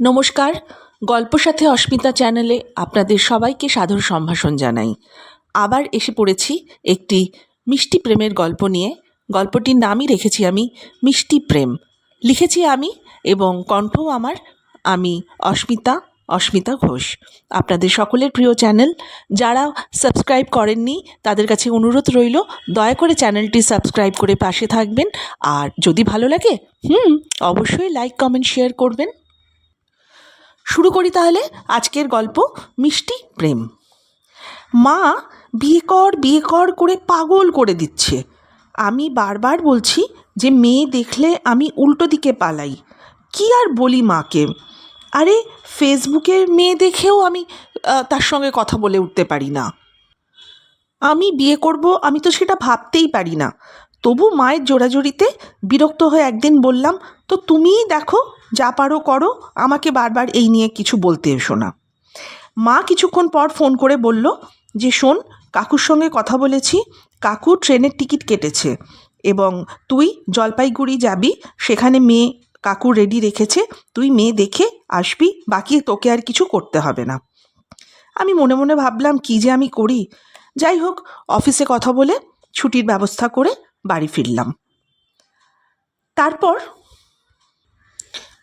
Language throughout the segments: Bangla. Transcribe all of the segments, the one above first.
নমস্কার। গল্প সাথে অস্মিতা চ্যানেলে আপনাদের সবাইকে সাদর সম্ভাষণ জানাই। আবার এসে পড়েছি একটি মিষ্টি প্রেমের গল্প নিয়ে। গল্পটির নামই রেখেছি আমি মিষ্টি প্রেম। লিখেছি আমি এবং কণ্ঠও আমার, আমি অস্মিতা অস্মিতা ঘোষ। আপনাদের সকলের প্রিয় চ্যানেল, যারা সাবস্ক্রাইব করেননি, তাদের কাছে অনুরোধ রইল, দয়া করে চ্যানেলটি সাবস্ক্রাইব করে পাশে থাকবেন। আর যদি ভালো লাগে, হুম, অবশ্যই লাইক, কমেন্ট, শেয়ার করবেন। শুরু করি তাহলে আজকের গল্প মিষ্টি প্রেম। মা বিয়ে কর বিয়ে কর করে পাগল করে দিচ্ছে। আমি বারবার বলছি যে মেয়ে দেখলে আমি উল্টো দিকে পালাই। কি আর বলি মাকে? আরে ফেসবুকে মেয়ে দেখেও আমি তার সঙ্গে কথা বলে উঠতে পারি না। আমি বিয়ে করব, আমি তো সেটা ভাবতেই পারি না। তবু মায়ের জোড়াজোড়িতে বিরক্ত হয়ে একদিন বললাম, তো তুমিই দেখো যা পারো করো, আমাকে বারবার এই নিয়ে কিছু বলতে এসো না। মা কিছুক্ষণ পর ফোন করে বলল, যে শোন, কাকুর সঙ্গে কথা বলেছি, কাকু ট্রেনের টিকিট কেটেছে এবং তুই জলপাইগুড়ি যাবি, সেখানে মেয়ে কাকু রেডি রেখেছে, তুই মেয়ে দেখে আসবি, বাকি তোকে আর কিছু করতে হবে না। আমি মনে মনে ভাবলাম, কি যে আমি করি? যাই হোক, অফিসে কথা বলে ছুটির ব্যবস্থা করে বাড়ি ফিরলাম। তারপর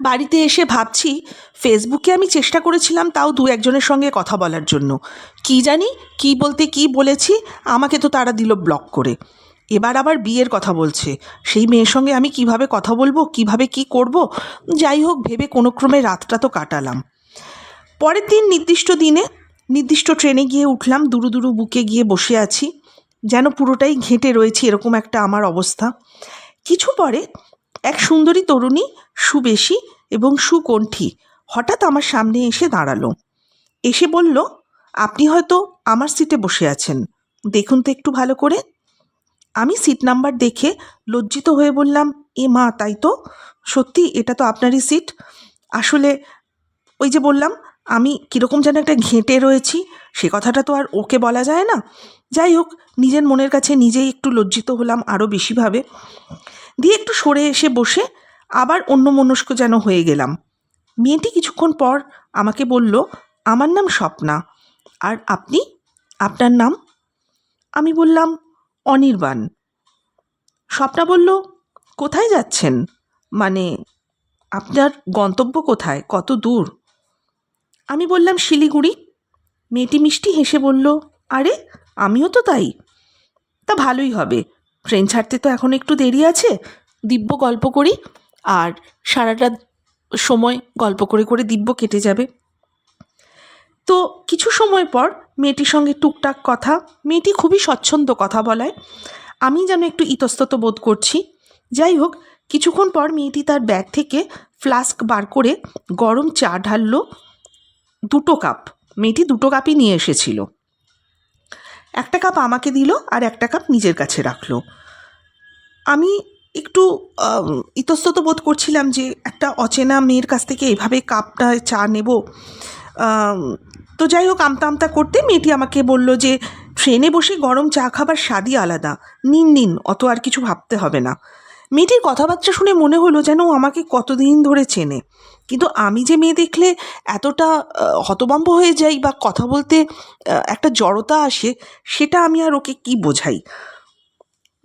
বাড়িতে এসে ভাবছি, ফেসবুকে আমি চেষ্টা করেছিলাম তাও দু একজনের সঙ্গে কথা বলার জন্য। কি জানি, কি বলতে কি বলেছি, আমাকে তো তারা দিল ব্লক করে। এবার আবার বিয়ের কথা বলছে। সেই মেয়ের সঙ্গে আমি কীভাবে কথা বলব, কীভাবে কি করব? যাই হোক, ভেবে কোনো ক্রমে রাতটা তো কাটালাম। পরের দিন নির্দিষ্ট দিনে, নির্দিষ্ট ট্রেনে গিয়ে উঠলাম, দুরু দুরু বুকে গিয়ে বসে আছি। যেন পুরোটাই ঘেঁটে রয়েছে এরকম একটা আমার অবস্থা। কিছু পরে, এক সুন্দরী তরুণী সুবেশী এবং সুকণ্ঠী হঠাৎ আমার সামনে এসে দাঁড়াল। এসে বলল, আপনি হয়তো আমার সিটে বসে আছেন। দেখুন তো একটু ভালো করে। আমি সিট নাম্বার দেখে লজ্জিত হয়ে বললাম, এ মা, তাই তো? সত্যি এটা তো আপনারই সিট? আসলে ওই যে বললাম, আমি কীরকম যেন একটা ঘেঁটে রয়েছি, সে কথাটা তো আর ওকে বলা যায় না। যাই হোক, নিজের মনের কাছে নিজেই একটু লজ্জিত হলাম আরও বেশিভাবে। দিয়ে একটু সরে এসে বসে আবার অন্য মনস্ক যেন হয়ে গেলাম। মেয়েটি কিছুক্ষণ পর আমাকে বলল, আমার নাম স্বপ্না। আর আপনি? আপনার নাম? আমি বললাম, অনির্বাণ। স্বপ্না বলল, কোথায় যাচ্ছেন? মানে আপনার গন্তব্য কোথায়? কত দূর? আমি বললাম, শিলিগুড়ি। মেয়েটি মিষ্টি হেসে বলল, আরে, আমিও তো তাই। তা ভালোই হবে। ট্রেন ছাড়তে তো এখন একটু দেরি আছে। দিব্য গল্প করি। আর সারাটা সময় গল্প করে করে দিব্য কেটে যাবে। তো কিছু সময় পর মেয়েটির সঙ্গে টুকটাক কথা, মেয়েটি খুবই স্বচ্ছন্দ কথা বলায়। আমি যেন একটু ইতস্তত বোধ করছি। যাই হোক, কিছুক্ষণ পর মেয়েটি তার ব্যাগ থেকে ফ্লাস্ক বার করে গরম চা ঢাললো। দুটো কাপ, মেয়েটি দুটো কাপই নিয়ে এসেছিল। একটা কাপ আমাকে দিল আর একটা কাপ নিজের কাছে রাখল। আমি একটু ইতস্তত বোধ করছিলাম যে একটা অচেনা মেয়ের কাছ থেকে এভাবে কাপটা চা নেব। তো যাই হোক আমতা আমতা করতে মেয়েটি আমাকে বলল যে ট্রেনে বসে গরম চা খাবার স্বাদই আলাদা। নিন নিন অত আর কিছু ভাবতে হবে না। মেয়েটির কথাবার্তা শুনে মনে হলো যেন আমাকে কতদিন ধরে চেনে। কিন্তু আমি যে মেয়ে দেখলে এতটা আহ, হতভম্ব হয়ে যাই বা কথা বলতে একটা জড়তা আসে সেটা আমি আর ওকে কি বোঝাই?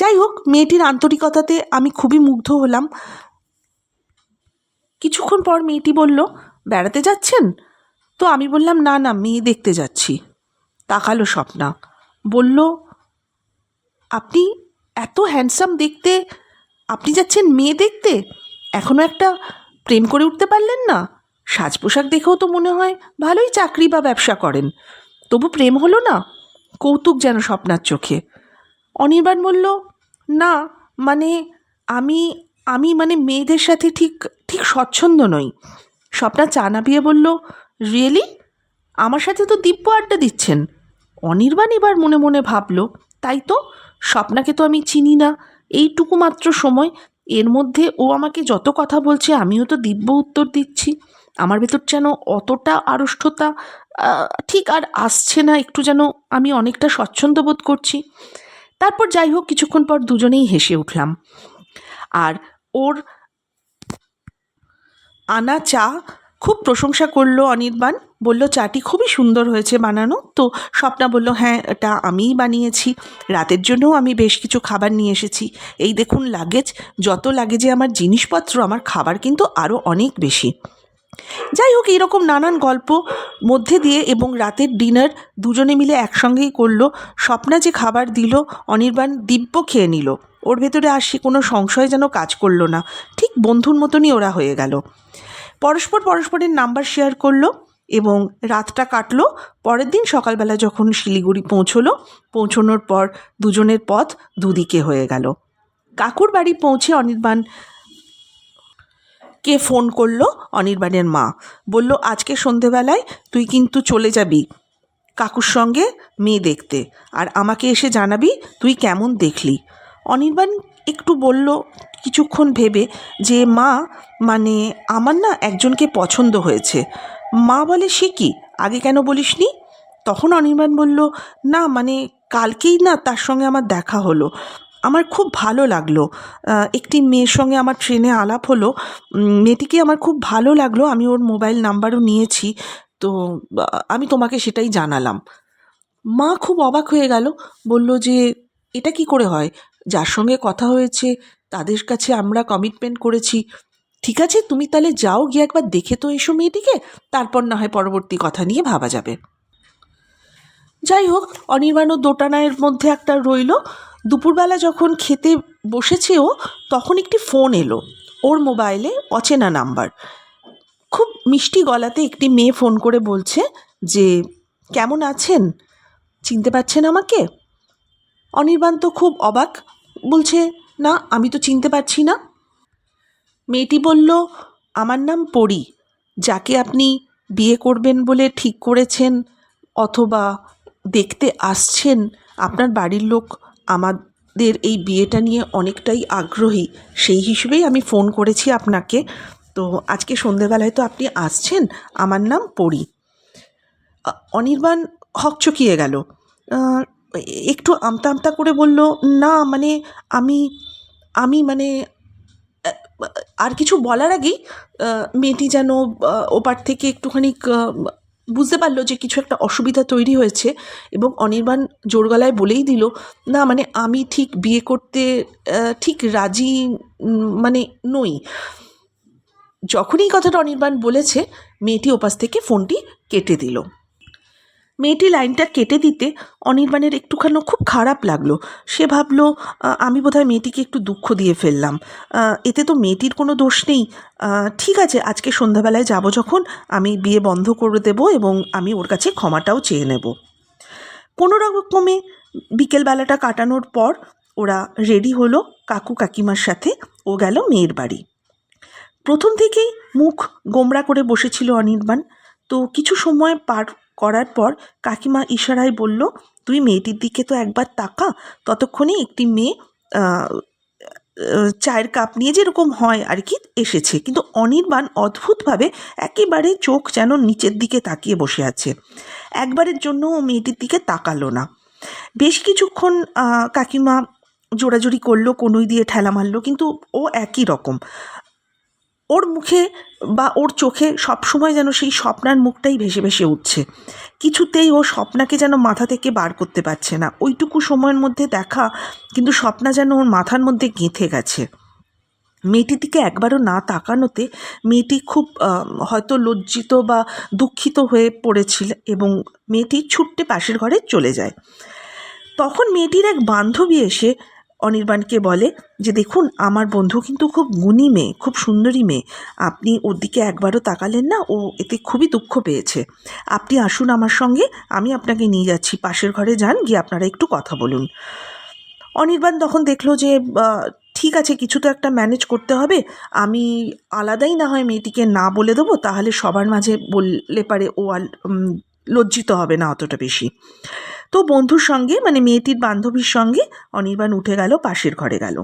যাই হোক মেয়েটির আন্তরিকতাতে আমি খুবই মুগ্ধ হলাম। কিছুক্ষণ পর মেয়েটি বলল, বেড়াতে যাচ্ছেন? তো আমি বললাম, না না, মেয়ে দেখতে যাচ্ছি। তাকালো স্বপ্না, বলল, আপনি এত হ্যান্ডসাম দেখতে, আপনি যাচ্ছেন মেয়ে দেখতে? এখনও একটা প্রেম করে উঠতে পারলেন না? সাজ পোশাক দেখেও তো মনে হয় ভালোই চাকরি বা ব্যবসা করেন। তবু প্রেম হলো না? কৌতুক যেন স্বপ্নার চোখে। অনির্বাণ বলল না মানে আমি আমি মানে মেয়েদের সাথে ঠিক ঠিক স্বচ্ছন্দ নই। স্বপ্না চা নাবিয়ে বলল রিয়েলি আমার সাথে তো দিব্য আড্ডা দিচ্ছেন। অনির্বাণ এবার মনে মনে ভাবলো, তাই তো, স্বপ্নাকে তো আমি চিনি না। এইটুকু মাত্র সময়। এর মধ্যে ও আমাকে যত কথা বলছে, আমিও তো দিব্য উত্তর দিচ্ছি। আমার ভেতর যেন অতটা আড়ষ্টতা ঠিক আর আসছে না, একটু যেন আমি অনেকটা স্বচ্ছন্দ বোধ করছি। তারপর যাই হোক, কিছুক্ষণ পর দুজনেই হেসে উঠলাম। আর ওর আনা চা খুব প্রশংসা করল অনির্বাণ, বলল, চাটি খুবই সুন্দর হয়েছে বানানো। তো স্বপ্না বলল হ্যাঁ এটা আমিই বানিয়েছি। রাতের জন্যও আমি বেশ কিছু খাবার নিয়ে এসেছি। এই দেখুন, লাগেজ, যত লাগেজে আমার জিনিসপত্র, আমার খাবার কিন্তু আরও অনেক বেশি। যাই হোক এইরকম নানান গল্প মধ্যে দিয়ে এবং রাতের ডিনার দুজনে মিলে একসঙ্গেই করল, স্বপ্না যে খাবার দিল, অনির্বাণ দিব্য খেয়ে নিল। ওর ভেতরে আর সে কোনো সংশয় যেন কাজ করল না। ঠিক বন্ধুর মতনই ওরা হয়ে গেল। পরস্পর পরস্পরের নাম্বার শেয়ার করল এবং রাতটা কাটলো। পরের দিন সকালবেলা যখন শিলিগুড়ি পৌঁছলো, পৌঁছনোর পর দুজনের পথ দুদিকে হয়ে গেল। কাকুর বাড়ি পৌঁছে অনির্বাণ কে ফোন করল? অনির্বাণের মা। বলল, আজকে সন্ধেবেলায় তুই কিন্তু চলে যাবি কাকুর সঙ্গে মেয়ে দেখতে। আর আমাকে এসে জানাবি তুই কেমন দেখলি। অনির্বাণ একটু বলল কিছুক্ষণ ভেবে যে, মা মানে আমার না একজনকে পছন্দ হয়েছে। মা বলে, সে কি? আগে কেন বলিসনি? তখন অনির্বাণ বলল, না মানে কালকেই না তার সঙ্গে আমার দেখা হলো। আমার খুব ভালো লাগল। একটি মেয়ের সঙ্গে আমার ট্রেনে আলাপ হলো। মেয়েটিকে আমার খুব ভালো লাগল। আমি ওর মোবাইল নাম্বারও নিয়েছি। তো আমি তোমাকে সেটাই জানালাম। মা খুব অবাক হয়ে গেল। বলল যে, এটা কি করে হয়? যার সঙ্গে কথা হয়েছে, তাদের কাছে আমরা কমিটমেন্ট করেছি। ঠিক আছে, তুমি তাহলে যাও, গিয়ে একবার দেখে তো এসো মেয়েটিকে। তারপর না হয় পরবর্তী কথা নিয়ে ভাবা যাবে। যাই হোক, অনির্বাণ ও দোটানার মধ্যে একটা রইল। দুপুরবেলা যখন খেতে বসেছে ও তখন একটি ফোন এলো। ওর মোবাইলে অচেনা নাম্বার। খুব মিষ্টি গলাতে একটি মেয়ে ফোন করে বলছে যে, কেমন আছেন? চিনতে পারছেন আমাকে? অনির্বাণ তো খুব অবাক, বলছে, না, আমি তো চিনতে পারছি না। মেয়েটি বলল, আমার নাম পরি, যাকে আপনি বিয়ে করবেন বলে ঠিক করেছেন অথবা দেখতে আসছেন আপনার বাড়ির লোক আমাদের এই বিয়েটা নিয়ে অনেকটাই আগ্রহী, সেই হিসেবেই আমি ফোন করেছি আপনাকে। তো আজকে সন্ধেবেলায় তো আপনি আসছেন, আমার নাম পরি। অনির্বাণ হকচকিয়ে গেল। একটু আমতা আমতা করে বলল, না মানে আমি আমি মানে আর কিছু বলার আগেই মেয়েটি যেন ওপার থেকে একটুখানি বুঝতে পারল যে কিছু একটা অসুবিধা তৈরি হয়েছে এবং অনির্বাণ জোর গলায় বলেই দিল, না মানে আমি ঠিক বিয়ে করতে ঠিক রাজি মানে নই। যখনই কথাটা অনির্বাণ বলেছে, মেয়েটি ওপাশ থেকে ফোনটি কেটে দিল। মেয়েটি লাইনটা কেটে দিতে অনির্বাণের একটুখানি খুব খারাপ লাগল। সে ভাবলো আমি বোধহয় মেয়েটিকে একটু দুঃখ দিয়ে ফেললাম। এতে তো মেয়েটির কোনো দোষ নেই। ঠিক আছে, আজকে সন্ধ্যাবেলায় যাব যখন, আমি বিয়ে বন্ধ করে দেবো এবং আমি ওর কাছে ক্ষমাটাও চেয়ে নেব। কোনো রকমে বিকেলবেলাটা কাটানোর পর ওরা রেডি হলো কাকু কাকিমার সাথে ও গেল মেয়ের বাড়ি। প্রথম থেকেই মুখ গোমরা করে বসেছিল অনির্বাণ। তো কিছু সময় পার করার পর কাকিমা ইশারায় বলল, তুই মেয়েটির দিকে তো একবার তাকা, ততক্ষণে একটি মেয়ে চায়ের কাপ নিয়ে যেরকম হয় আর কি এসেছে। কিন্তু অনির্বাণ অদ্ভুতভাবে একেবারে চোখ যেন নিচের দিকে তাকিয়ে বসে আছে। একবারের জন্য ও মেয়েটির দিকে তাকালো না। বেশ কিছুক্ষণ কাকিমা জোড়াজুড়ি করল, কনুই দিয়ে ঠেলা মারলো, কিন্তু ও একই রকম। ওর মুখে বা ওর চোখে সবসময় যেন সেই স্বপ্নার মুখটাই ভেসে ভেসে উঠছে। কিছুতেই ও স্বপ্নাকে যেন মাথা থেকে বার করতে পারছে না। ওইটুকু সময়ের মধ্যে দেখা, কিন্তু স্বপ্না যেন ওর মাথার মধ্যে গেঁথে গেছে। মেয়েটির দিকে একবারও না তাকানোতে মেয়েটি খুব হয়তো লজ্জিত বা দুঃখিত হয়ে পড়েছিল এবং মেয়েটি ছুট্টে পাশের ঘরে চলে যায়। তখন মেয়েটির এক বান্ধবী এসে অনির্বাণকে বলে যে, দেখুন, আমার বন্ধু কিন্তু খুব গুণী মেয়ে, খুব সুন্দরী মেয়ে। আপনি ওর দিকে একবারও তাকালেন না, ও এতে খুবই দুঃখ পেয়েছে। আপনি আসুন আমার সঙ্গে, আমি আপনাকে নিয়ে যাচ্ছি। পাশের ঘরে যান, গিয়ে আপনারা একটু কথা বলুন। অনির্বাণ তখন দেখল যে ঠিক আছে, কিছু তো একটা ম্যানেজ করতে হবে। আমি আলাদাই না হয় মেয়েটিকে না বলে দেবো, তাহলে সবার মাঝে বললে পারে ও আর লজ্জিত হবে না অতটা বেশি। তো বন্ধুর সঙ্গে মানে মেয়েটির বান্ধবীর সঙ্গে অনির্বাণ উঠে গেল, পাশের ঘরে গেল।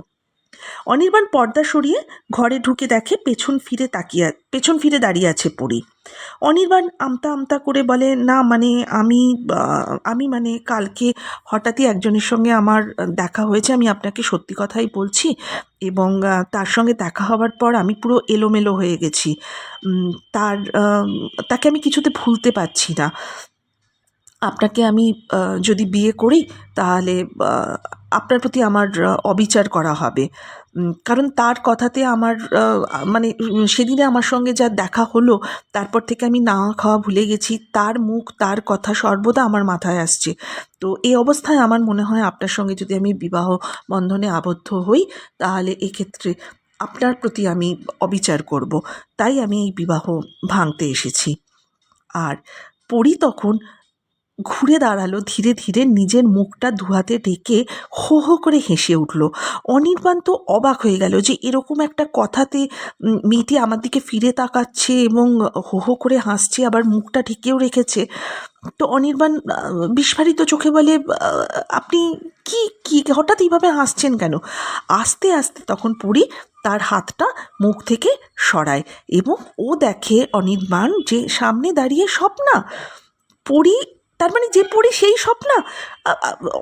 অনির্বাণ পর্দা সরিয়ে ঘরে ঢুকে দেখে পেছন ফিরে তাকিয়ে, পেছন ফিরে দাঁড়িয়ে আছে পড়ি অনির্বাণ আমতা আমতা করে বলে, না মানে আমি আমি মানে কালকে হঠাৎই একজনের সঙ্গে আমার দেখা হয়েছে, আমি আপনাকে সত্যি কথাই বলছি এবং তার সঙ্গে দেখা হওয়ার পর আমি পুরো এলোমেলো হয়ে গেছি। তার তাকে আমি কিছুতে ভুলতে পারছি না। আপনাকে আমি যদি বিয়ে করি, তাহলে আপনার প্রতি আমার অবিচার করা হবে। কারণ তার কথাতে আমার মানে সেদিনে আমার সঙ্গে যা দেখা হলো, তারপর থেকে আমি না খাওয়া ভুলে গেছি, তার মুখ, তার কথা সর্বদা আমার মাথায় আসছে। তো এই অবস্থায় আমার মনে হয় আপনার সঙ্গে যদি আমি বিবাহ বন্ধনে আবদ্ধ হই, তাহলে এক্ষেত্রে আপনার প্রতি আমি অবিচার করব। তাই আমি এই বিবাহ ভাঙতে এসেছি। আর পড়ি তখন ঘুরে দাঁড়াল, ধীরে ধীরে নিজের মুখটা দুহাতে ডেকে হো হো করে হেসে উঠল। অনির্বাণ তো অবাক হয়ে গেল যে এরকম একটা কথাতে মেয়েটি আমার দিকে ফিরে তাকাচ্ছে এবং হো হো করে হাসছে, আবার মুখটা ঢেকেও রেখেছে। তো অনির্বাণ বিস্ফারিত চোখে বলে আপনি কি কি, হঠাৎ এইভাবে হাসছেন কেন? আস্তে আস্তে তখন পড়ি তার হাতটা মুখ থেকে সরায় এবং ও দেখে অনির্বাণ যে সামনে দাঁড়িয়ে স্বপ্না। পড়ি তার মানে যে পড়ি সেই স্বপ্না?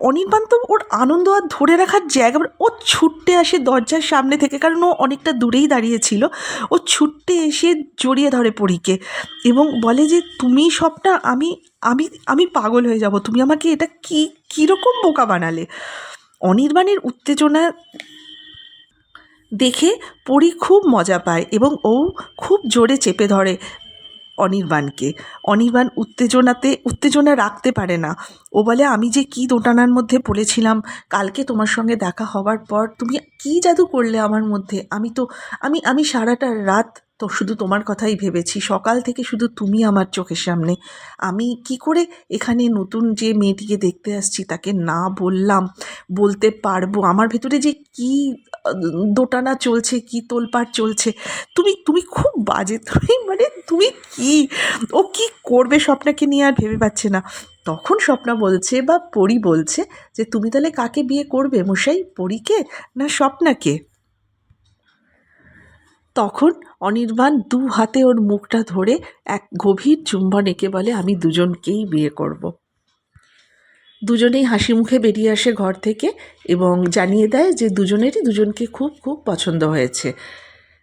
অনির্বাণ তো ওর আনন্দ আর ধরে রাখার জায়গা ও ছুটতে আসে দরজার সামনে থেকে, কারণ ও অনেকটা দূরেই দাঁড়িয়েছিল। ও ছুটতে এসে জড়িয়ে ধরে পরীকে এবং বলে যে, তুমি স্বপ্না, আমি আমি আমি পাগল হয়ে যাব। তুমি আমাকে এটা কি, কীরকম বোকা বানালে? অনির্বাণের উত্তেজনা দেখে পরি খুব মজা পায় এবং ও খুব জোরে চেপে ধরে। অনির্বাণকে। অনির্বাণ উত্তেজনাতে, উত্তেজনা রাখতে পারে না। ও বলে, আমি যে কী দোটানার মধ্যে পড়েছিলাম, কালকে তোমার সঙ্গে দেখা হওয়ার পর তুমি কী জাদু করলে আমার মধ্যে? আমি তো, আমি আমি সারাটা রাত তো শুধু তোমার কথাই ভেবেছি। সকাল থেকে শুধু তুমি আমার চোখের সামনে। আমি কি করে এখানে নতুন যে মেয়েটিকে দেখতে আসছি তাকে না বললাম, বলতে পারব? আমার ভেতরে যে কী দোটানা চলছে, কী তোলপাড় চলছে? তুমি তুমি খুব বাজে। তুমি মানে তুমি কি? ও কি করবে স্বপ্নাকে নিয়ে আর ভেবে পাচ্ছে না। তখন স্বপ্না বলছে বা পরি বলছে যে, তুমি তাহলে কাকে বিয়ে করবে মশাই? পরীকে না স্বপ্নাকে? তখন অনির্বাণ দু হাতে ওর মুখটা ধরে এক গভীর চুম্বন এঁকে বলে, আমি দুজনকেই বিয়ে করব। দুজনেই হাসি মুখে বেরিয়ে আসে ঘর থেকে এবং জানিয়ে দেয় যে দুজনেরই দুজনকে খুব খুব পছন্দ হয়েছে।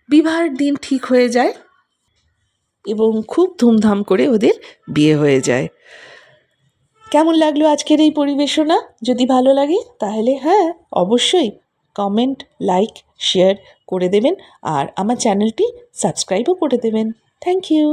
বিবাহের দিন ঠিক হয়ে যায় এবং খুব ধুমধাম করে ওদের বিয়ে হয়ে যায়। কেমন লাগল আজকের এই পরিবেশনা? যদি ভালো লাগে তাহলে হ্যাঁ অবশ্যই কমেন্ট লাইক শেয়ার করে দেবেন আর আমার চ্যানেলটি সাবস্ক্রাইবও করে দেবেন। Thank you